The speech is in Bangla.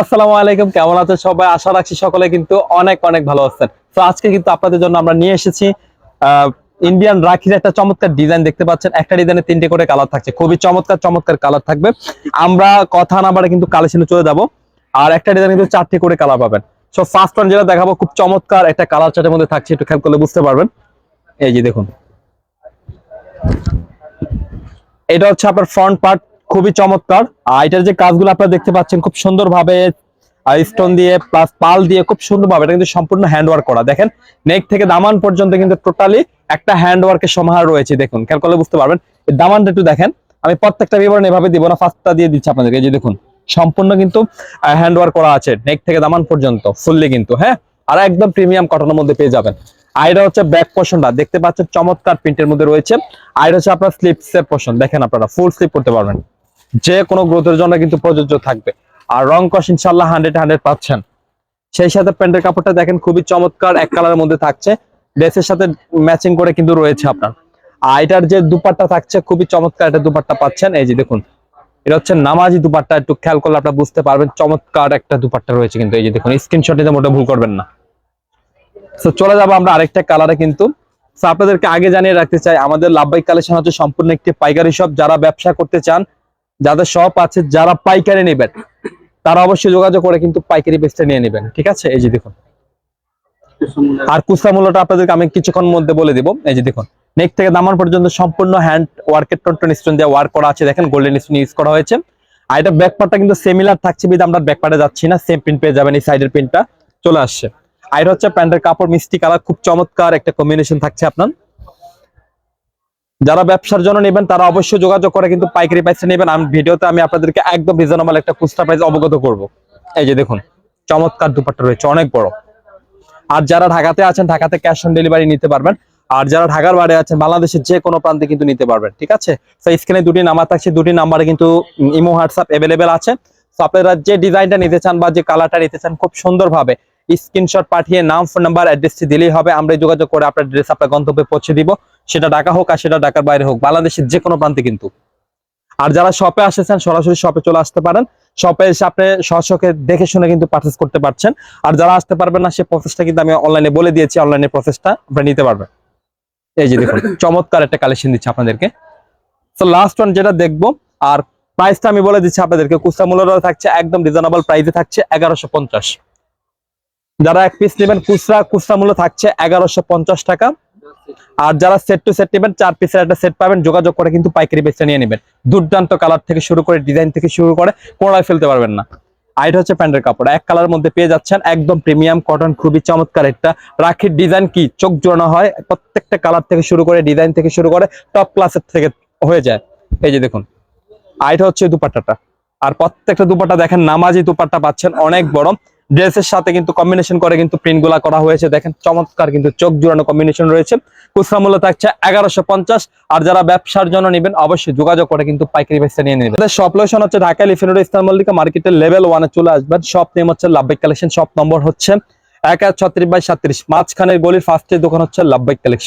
আসসালামু আলাইকুম, কেমন আছেন সবাই? আশা রাখছি সকলে কিন্তু অনেক অনেক ভালো আছেন। তো আজকে কিন্তু আপনাদের জন্য আমরা নিয়ে এসেছি ইন্ডিয়ান রাখির একটা চমৎকার ডিজাইন দেখতে পাচ্ছেন। একটা ডিজাইনে তিনটে করে কালার থাকছে। খুবই চমৎকার চমৎকার কালার থাকবে। আমরা কথা না বাড়ে কিন্তু কালেকশনে চলে যাব। আর একটা ডিজাইন কিন্তু চারটে করে কালার পাবেন। সো ফার্স্ট ওয়ান যেটা দেখাবো, খুব চমৎকার একটা কালার চার্টের মধ্যে থাকছে। একটু খেয়াল করলে বুঝতে পারবেন। এই যে দেখুন। এটা হচ্ছে আপনার ফ্রন্ট পার্ট খুবই চমৎকার। আর এটার যে কাজগুলো আপনারা দেখতে পাচ্ছেন, খুব সুন্দরভাবে স্টোন দিয়ে প্লাস পাল দিয়ে খুব সুন্দরভাবে এটা কিন্তু সম্পূর্ণ হ্যান্ড ওয়ার্ক করা। দেখেন নেক থেকে দামান পর্যন্ত কিন্তু টোটালি একটা হ্যান্ড ওয়ার্কের সমাহার রয়েছে। দেখুন, খেয়াল করলে বুঝতে পারবেন। দামানটা একটু দেখেন, আমি প্রত্যেকটা বিবরণ এভাবে দিব না ফার্স্টটা দিয়ে দিচ্ছি আপনাদেরকে। যে দেখুন, সম্পূর্ণ কিন্তু হ্যান্ড ওয়ার্ক করা আছে নেক থেকে দামান পর্যন্ত ফুললি কিন্তু হ্যাঁ? আর একদম প্রিমিয়াম কটনের মধ্যে পেয়ে যাবেন। এটা হচ্ছে ব্যাক পোর্শনটা দেখতে পাচ্ছেন চমৎকার প্রিন্টের মধ্যে রয়েছে। এটা হচ্ছে আপনার স্লিপস এর পোর্শন দেখেন আপনারা ফুল স্লিপ করতে পারবেন। যে কোনো গ্রোথের জন্য কিন্তু প্রযোজ্য থাকবে। আর রং কস ইনশাল্লাহ হান্ড্রেড হান্ড্রেড পাচ্ছেন। সেই সাথে প্যান্টের কাপড়টা দেখেন খুবই চমৎকার, এক কালারের মধ্যে থাকছে। ড্রেসের সাথে ম্যাচিং করে কিন্তু রয়েছে আপনার। আর এটার যে দুপাট্টা থাকছে, খুবই চমৎকার একটা দুপাট্টা পাচ্ছেন। এই যে দেখুন, এটা হচ্ছে নামাজি দুপাট্টা। একটু খেয়াল করলে আপনারা বুঝতে পারবেন, চমৎকার একটা দুপাট্টা রয়েছে কিন্তু। এই যে দেখুন স্ক্রিনশট নিতে মোটা ভুল করবেন না। তো চলে যাব আমরা আরেকটা কালারে কিন্তু। আপনাদেরকে আগে জানিয়ে রাখতে চাই, আমাদের লাভবাই কালেকশন হচ্ছে সম্পূর্ণ একটি পাইকারি শপ যারা ব্যবসা করতে চান যাদের শপ আছে, যারা পাইকারি নেবেন, তারা অবশ্যই যোগাযোগ করে কিন্তু পাইকারি বেচটা নিয়ে নেবেন, ঠিক আছে? এই যে দেখুন। আর কুসা মূল্যটা আপনাদেরকে আমি কিছুক্ষণ মধ্যে বলে দিব। এই যে দেখুন নেক থেকে দামান পর্যন্ত সম্পূর্ণ হ্যান্ড ওয়ার্কের টন স্টোন দিয়ে ওয়ার্ক করা আছে। দেখেন গোল্ডেন স্টোন ইউজ করা হয়েছে। আর এটা ব্যাকপার্টটা কিন্তু সিমিলার থাকছে বিধ আমরা ব্যাকপার্টে যাচ্ছি না। সেম প্রিন্ট পেয়ে যাবেন, এই সাইডের প্রিন্টটা চলে আসছে। আর হচ্ছে প্যান্টের কাপড়, মিষ্টি কালার, খুব চমৎকার একটা কম্বিনেশন থাকছে আপনার। যারা ব্যবসার জন্য নেবেন, তারা অবশ্যই যোগাযোগ করে কিন্তু পাইকারি প্রাইসে নেবেন। আমি ভিডিওতে আমি আপনাদেরকে একদম রিজনেবল একটা খুচরা প্রাইস অবগত করব। এই যে দেখুন, চমৎকার দুপাট্টা রয়েছে, অনেক বড়। আর যারা ঢাকাতে আছেন, ঢাকাতে ক্যাশ অন ডেলিভারি নিতে পারবেন। আর যারা ঢাকার বাইরে আছেন, বাংলাদেশের যে কোনো প্রান্তে কিন্তু নিতে পারবেন, ঠিক আছে? তো স্ক্রিনে দুটি নাম্বার থাকছে, দুটি নাম্বারে কিন্তু ইমো হোয়াটসঅ্যাপ অ্যাভেলেবেল আছে। তো আপনারা যে ডিজাইনটা নিতে চান বা যে কালারটা নিতে চান, খুব সুন্দরভাবে স্ক্রিনশট পাঠিয়ে নাম ফোন নাম্বার অ্যাড্রেসটি দিলেই হবে। আমরা যোগাযোগ করে আপনার ড্রেস আপনার গন্তব্যে পৌঁছে দিব। সেটা ঢাকা হোক আর সেটা ঢাকার বাইরে হোক, বাংলাদেশের যে কোনো প্রান্তে কিন্তু। আর যারা শপে আসেছেন, সরাসরি শপে চলে আসতে পারেন। শপে এসে আপনি সশকে দেখে শুনে কিন্তু পারচেস করতে পারছেন। আর যারা আসতে পারবেন না, সে প্রসেসটা কিন্তু আমি অনলাইনে বলে দিয়েছি। অনলাইনে প্রসেসটা আপনারা নিতে পারবেন। এই যে দেখুন, চমৎকার একটা কালেকশন দিচ্ছে আপনাদেরকে। তো লাস্ট ওয়ান যেটা দেখব, আর প্রাইসটা আমি বলে দিচ্ছি আপনাদেরকে। কুস্তা মূল্যটা থাকছে, একদম রিজনেবল প্রাইসে থাকছে, এগারোশো পঞ্চাশ। যারা এক পিস নেবেন খুচরা খুচরা মূল্য থাকছে এগারোশো পঞ্চাশ টাকা। আর যারা সেট টু সেট নেবেন, চার পিসের একটা সেট পাবেন, যোগাযোগ করে কিন্তু পাইকারি বেচটা নিয়ে নেবেন। দুর্দান্ত কালার থেকে শুরু করে ডিজাইন থেকে শুরু করে কোনায় ফেলতে পারবেন না। আর হচ্ছে প্যান্টের কাপড়। এক কালারের মধ্যে পেয়ে যাচ্ছেন একদম প্রিমিয়াম কটন খুবই চমৎকার একটা। রাখির ডিজাইন কি? চোখ জোড়ানো হয়। প্রত্যেকটা কালার থেকে শুরু করে ডিজাইন থেকে শুরু করে টপ ক্লাসের থেকে হয়ে যায়। এই যে দেখুন। আর হচ্ছে দুপাট্টাটা। আর প্রত্যেকটা দুপাট্টা দেখেন, নামাজি দুপাট্টা পাচ্ছেন, অনেক বড়। ড্রেসের সাথে কিন্তু কম্বিনেশন করে কিন্তু প্রিন্টগুলা করা হয়েছে। দেখেন চমৎকার কিন্তু চোখ জোড়ানো কম্বিনেশন রয়েছে। খুচরা মূল্য থাকছে এগারোশো পঞ্চাশ। আর যারা ব্যবসার জন্য নেবেন, অবশ্যই যোগাযোগ করে কিন্তু পাইকারি বেচতে নিয়ে নেবেন। শপ লোকেশন হচ্ছে ঢাকা লিফিনুর ইসলাম মল্লিকা মার্কেটের লেভেল ওয়ানে চলে আসবেন। শপ নেম হচ্ছে লাভবাইক কালেকশন শপ নম্বর হচ্ছে এক এক ছত্রিশ বাই সাত্রিশ। মাঝখানের গলির ফার্স্টের দোকান হচ্ছে লাভবাইক কালেকশন